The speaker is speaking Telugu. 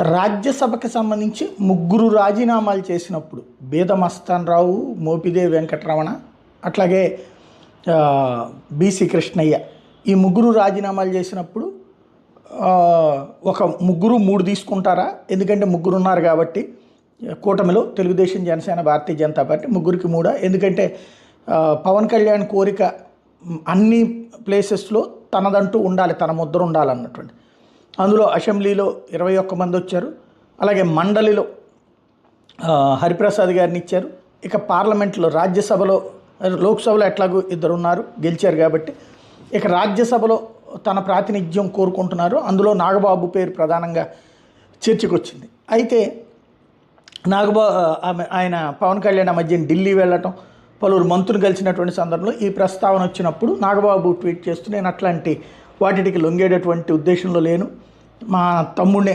రాజ్యసభకి సంబంధించి ముగ్గురు రాజీనామాలు చేసినప్పుడు బీద మస్తాన్ రావు మోపిదేవి వెంకటరమణ అట్లాగే బీసీ కృష్ణయ్య ఈ ముగ్గురు రాజీనామాలు చేసినప్పుడు ఒక ముగ్గురు మూడు తీసుకుంటారా? ఎందుకంటే ముగ్గురు ఉన్నారు కాబట్టి కూటమిలో తెలుగుదేశం జనసేన భారతీయ జనతా పార్టీ ముగ్గురికి మూడా? ఎందుకంటే పవన్ కళ్యాణ్ కోరిక అన్ని ప్లేసెస్లో తనదంటూ ఉండాలి తన ముద్ర ఉండాలన్నటువంటి. అందులో అసెంబ్లీలో ఇరవై ఒక్క మంది వచ్చారు. అలాగే మండలిలో హరిప్రసాద్ గారిని ఇచ్చారు. ఇక పార్లమెంట్లో రాజ్యసభలో లోక్సభలో ఎట్లాగో ఇద్దరు ఉన్నారు గెలిచారు కాబట్టి. ఇక రాజ్యసభలో తన ప్రాతినిధ్యం కోరుకుంటున్నారు. అందులో నాగబాబు పేరు ప్రధానంగా చర్చకు అయితే నాగబాబు ఆమె ఆయన పవన్ కళ్యాణ్ మధ్య ఢిల్లీ వెళ్ళటం పలువురు మంత్రులు కలిసినటువంటి సందర్భంలో ఈ ప్రస్తావన వచ్చినప్పుడు నాగబాబు ట్వీట్ చేస్తూ నేను అట్లాంటి వాటికి లొంగేటటువంటి ఉద్దేశంలో లేను. మా తమ్ముడిని